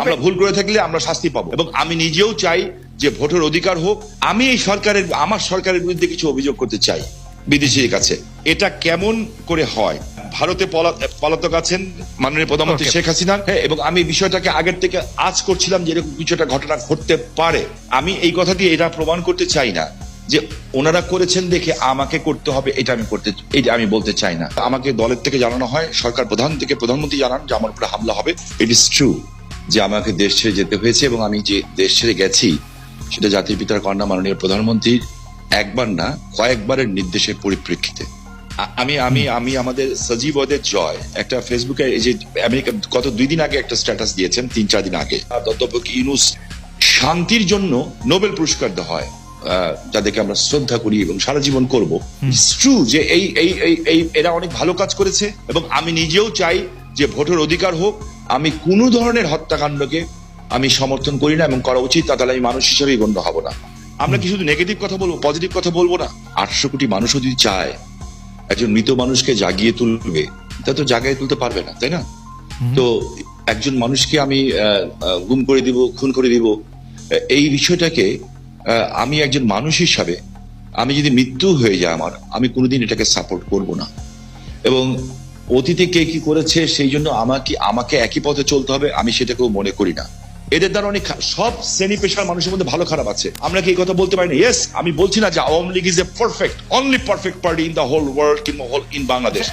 আমরা ভুল করে থাকলে আমরা শাস্তি পাবো। এবং আমি নিজেও চাই যে ভোটের অধিকার হোক আমি এই সরকারের আমার সরকারের বিরুদ্ধে কিছু অভিযোগ করতে চাই বিদেশির কাছে। এটা কেমন করে হয়? ভারতে পলাতক আছেন মাননীয় প্রধানমন্ত্রী শেখ হাসিনা। হ্যাঁ, এবং আমি বিষয়টাকে আগের থেকে আজ করছিলাম যে এরকম কিছু একটা ঘটনা ঘটতে পারে। আমি এই কথা দিয়ে এটা প্রমাণ করতে চাই না যে ওনারা করেছেন দেখে আমাকে করতে হবে এটা আমি করতে এটা আমি বলতে চাই না। আমাকে দলের থেকে জানানো হয় সরকার প্রধান থেকে প্রধানমন্ত্রী জানান যে আমার উপরে হামলা হবে। ইট ইস ট্রু যে আমাকে দেশ ছেড়ে যেতে হয়েছে এবং আমি যে দেশ ছেড়ে গেছি সেটা জাতির পিতার কন্যা মাননীয় প্রধানমন্ত্রীর একবার না কয়েকবারের নির্দেশের পরিপ্রেক্ষিতে। আমি আমি আমি আমাদের সজীব ওদের জয় একটা ফেসবুকে এই যে আমেরিকা গত দুই দিন আগে একটা স্ট্যাটাস দিয়েছেন তিন চার দিন আগে। অধ্যাপক ইউনুস শান্তির জন্য নোবেল পুরস্কার দেওয়া হয়। যাদেরকে আমরা শ্রদ্ধা করি এবং সারা জীবন করব। ট্রু যে এই এই এই এরা অনেক ভালো কাজ করেছে এবং আমি নিজেও চাই যে ভোটের অধিকার হোক আমি কোনো ধরনের হত্যাকাণ্ডকে আমি সমর্থন করি না এবং করা উচিত তা তাহলে আমি মানুষ হিসেবেই গণ্য হব না। আমরা কি শুধু নেগেটিভ কথা বলব পজিটিভ কথা বলব না? আটশো কোটি মানুষও যদি চায় একজন মৃত মানুষকে জাগিয়ে তুলবে তা তো জাগায় তুলতে পারবে না তাই না? তো একজন মানুষকে আমি গুম করে দিব খুন করে দিব এই বিষয়টাকে আমি একজন মানুষ হিসাবে আমি যদি মৃত্যু হয়ে যায় আমার আমি কোনোদিন এটাকে সাপোর্ট করব না। এবং অতীতে কে কি করেছে সেই জন্য আমাকে আমাকে একই পথে চলতে হবে আমি সেটাকেও মনে করি না। এদের দ্বারা অনেক সব শ্রেণি পেশার মানুষের মধ্যে ভালো খারাপ আছে। আমরা কি এই কথা বলতে পারি না? ইয়েস আমি বলছি না যে Awami League is a perfect only perfect party in the whole world কিংবা হোল ইন বাংলাদেশ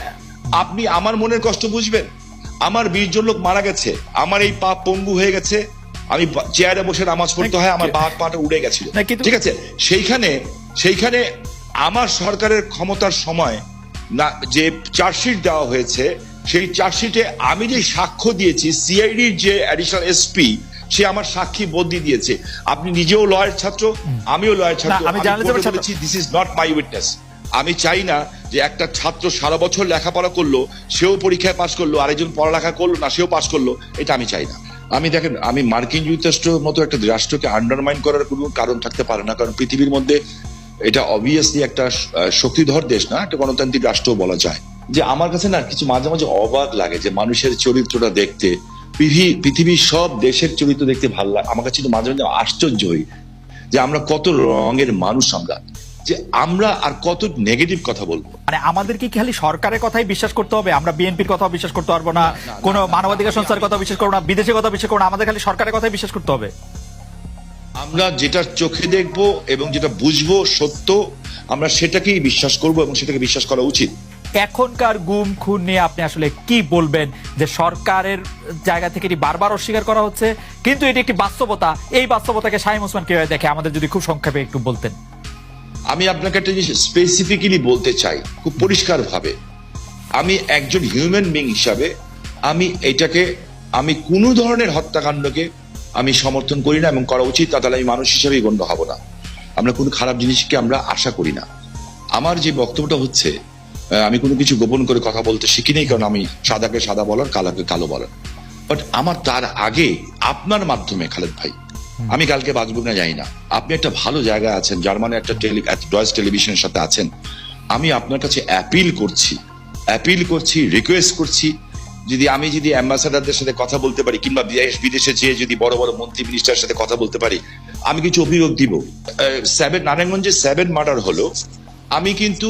আপনি আমার মনের কষ্ট বুঝবেন? আমার বিশ জন লোক মারা গেছে। আমার এই পা পঙ্গু হয়ে গেছে। আমি চেয়ারে বসে নামাজ পড়তে হয় আমার বাঘ পাটা উড়ে গেছিল। ঠিক আছে? সেইখানে সেইখানে আমার সরকারের ক্ষমতার সময় না যে চার্জশিট দেওয়া হয়েছে সেই চার্জশিটে আমি যে সাক্ষ্য দিয়েছি সিআইডির যে অ্যাডিশনাল এসপি সে আমার সাক্ষী বদলি দিয়েছে। আপনি নিজেও লয়ের ছাত্র আমিও লয়ের ছাত্র আমি journalism-এর this is not my witness আমি চাই না যে একটা ছাত্র সারা বছর লেখাপড়া করল সেও পরীক্ষায় পাশ করল আরেকজন পড়ালেখা করল না সেও পাশ করল এটা আমি চাই না। আমি দেখেন আমি মার্কিন যুক্তরাষ্ট্রের মতো একটা রাষ্ট্রকে আন্ডারমাইন করার কোনো কারণ থাকতে পারে না কারণ পৃথিবীর মধ্যে এটা অবভিয়াসলি একটা শক্তিধর দেশ না একটা গণতান্ত্রিক রাষ্ট্র বলা যায়। যে আমার কাছে না কিছু মাঝে মাঝে অবাক লাগে যে মানুষের চরিত্রটা দেখতে পৃথিবীর সব দেশের চরিত্র দেখতে ভালো লাগে। আমার কাছে মাঝে মাঝে আশ্চর্য হই যে আমরা কত রঙের মানুষ আমরা যে আমরা আর কত নেগেটিভ কথা বলব। মানে আমাদেরকে কি খালি সরকারের কথাই বিশ্বাস করতে হবে? আমরা বিএনপির কথা বিশ্বাস করতে পারব না কোন মানবাধিকার সংস্থার কথা বিশ্বাস করব না বিদেশের কথা বিশ্বাস করব না আমাদের খালি সরকারের কথাই বিশ্বাস করতে হবে। আমরা যেটা চোখে দেখব এবং যেটা বুঝব সত্য আমরা সেটাকেই বিশ্বাস করব এবং সেটাকে বিশ্বাস করা উচিত। এখনকার গুম খুন নিয়ে আপনি আসলে কি বলবেন? যে সরকারের জায়গা থেকে এটি বারবার অস্বীকার করা হচ্ছে কিন্তু এটি একটি বাস্তবতা। এই বাস্তবতাকে শাহিম ওসমান কীভাবে দেখে? আমাদের যদি খুব সংক্ষেপে একটু বলতেন। আমি আপনাকে একটা জিনিস স্পেসিফিক্যালি বলতে চাই খুব পরিষ্কার ভাবে আমি একজন হিউম্যান বিং হিসাবে আমি এটাকে আমি কোনো ধরনের হত্যাকাণ্ডকে আমি সমর্থন করি না এবং করা উচিত তা তাহলে আমি মানুষ হিসেবেই গণ্য হব না। আমরা কোনো খারাপ জিনিসকে আমরা আশা করি না। আমার যে বক্তব্যটা হচ্ছে আমি কোনো কিছু গোপন করে কথা বলতে শিখি নেই কারণ আমি সাদাকে সাদা বলার কালাকে কালো বলার। বাট আমার তার আগে আপনার মাধ্যমে খালেদ ভাই আমি কালকে বাঁচবো না যাই না। আপনি একটা ভালো জায়গায় আছেন জার্মানি একটা টেলি ডয়েস টেলিভিশনের সাথে আছেন। আমি আপনার কাছে অ্যাপিল করছি অ্যাপিল করছি রিকোয়েস্ট করছি যদি আমি যদি অ্যাম্বাসাডারদের সাথে কথা বলতে পারি কিংবা বিদেশ বিদেশে যেয়ে যদি বড় বড় মন্ত্রী মিনিস্টারের সাথে কথা বলতে পারি আমি কিছু অভিযোগ দিব। সেভেন নারায়ণগঞ্জে সেভেন মার্ডার হলো। আমি কিন্তু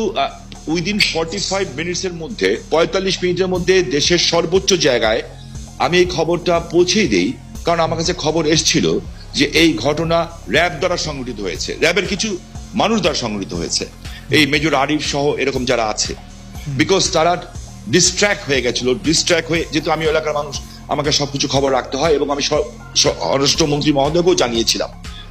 উইদিন ফর্টি ফাইভ মিনিটস এর মধ্যে পঁয়তাল্লিশ মিনিটের মধ্যে দেশের সর্বোচ্চ জায়গায় আমি এই খবরটা পৌঁছেই দিই কারণ আমার কাছে খবর এসেছিল যে এই ঘটনা র্যাব দ্বারা সংগঠিত হয়েছে। র্যাবের কিছু মানুষ দ্বারা সংগঠিত হয়েছে। এই মেজর আরিফ সহ এরকম যারা আছে। বিকজ তারা ডিস্ট্র্যাক্ট হয়ে গেছিল ডিস্ট্র্যাক্ট হয়ে যেহেতু আমি এলাকার মানুষ, আমাকে সবকিছু খবর রাখতে হয় এবং আমি স্বরাষ্ট্র মন্ত্রী স্বরাষ্ট্রমন্ত্রী মহোদয়কেও জানিয়েছিলাম।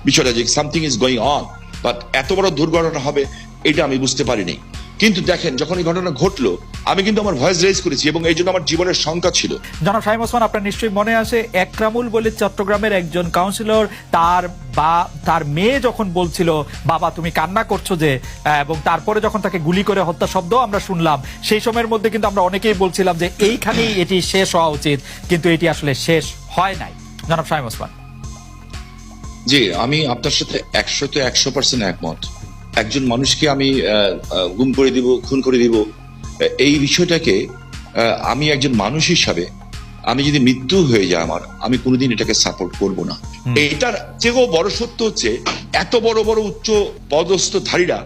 বিষয়টা যে something is going on but এত বড় দুর্ঘটনা হবে, এটা আমি বুঝতে পারিনি। কিন্তু দেখেন যখন এই ঘটনা ঘটলো আমি কিন্তু আমার ভয়েস রেজ করেছি এবং এই জন্য আমার জীবনের শঙ্কা ছিল। জনাব শাহিম ওসমান আপনার নিশ্চয়ই মনে আছে একরামুল বলে চট্টগ্রামের একজন কাউন্সিলর তার বা তার মেয়ে যখন বলছিল বাবা তুমি কান্না করছ যে এবং তারপরে যখন তাকে গুলি করে হত্যা শব্দ আমরা শুনলাম সেই সময়ের মধ্যে কিন্তু আমরা অনেকেই বলছিলাম যে এইখানেই এটি শেষ হওয়া উচিত। কিন্তু এটি আসলে শেষ হয় নাই। জনাব শাহিম ওসমান। জি আমি আপনার সাথে একশো তো একশো পার্সেন্ট একমত। একজন মানুষকে আমি গুম করে দিব খুন করে দিব এই বিষয়টাকে আমি একজন মানুষ হিসাবে আমি যদি মৃত্যু হয়ে যায় আমার আমি কোনোদিন এটাকে সাপোর্ট করব না। এটার চেয়েও বড় সত্য হচ্ছে এত বড় বড় উচ্চ পদস্থ ধারীরা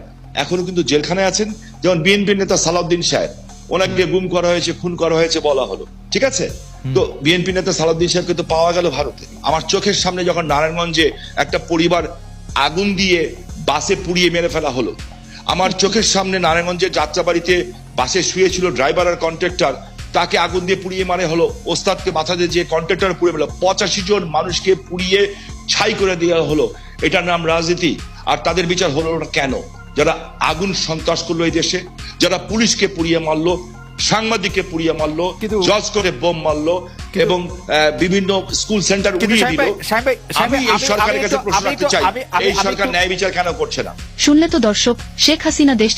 এখনও কিন্তু জেলখানায় আছেন। যেমন বিএনপির নেতা সালাউদ্দিন সাহেব ওনাকে গুম করা হয়েছে খুন করা হয়েছে বলা হলো। ঠিক আছে? তো বিএনপি নেতা সালাউদ্দিন সাহেবকে তো পাওয়া গেল ভারতে। আমার চোখের সামনে যখন নারায়ণগঞ্জে একটা পরিবার আগুন দিয়ে বাসে পুড়িয়ে মেরে ফেলা হলো। আমার চোখের সামনে নারায়ণগঞ্জের যাত্রাবাড়িতে বাসে শুয়েছিল ড্রাইভার আর কন্ট্রাক্টর। তাকে আগুন দিয়ে পুড়িয়ে মারে হলো। ওস্তাদকে মাথা দিয়ে যে কন্ট্রাক্টর পুড়ে মেলো পঁচাশি জন মানুষকে পুড়িয়ে ছাই করে দেওয়া হলো। এটার নাম রাজনীতি। আর তাদের বিচার হলো না কেন? যারা আগুন সন্ত্রাস করল এই দেশে, যারা পুলিশকে পুড়িয়ে মারলো সাংবাদিককে পুড়িয়ে মারলো জজ করে বোম মারলো এবং আহ, বিভিন্ন স্কুল সেন্টার উড়িয়ে দিল। আমি এই সরকারের কাছে প্রশ্ন রাখতে চাই এই সরকার ন্যায় বিচার কেন করছে না? শুনলে তো দর্শক শেখ হাসিনা দেশ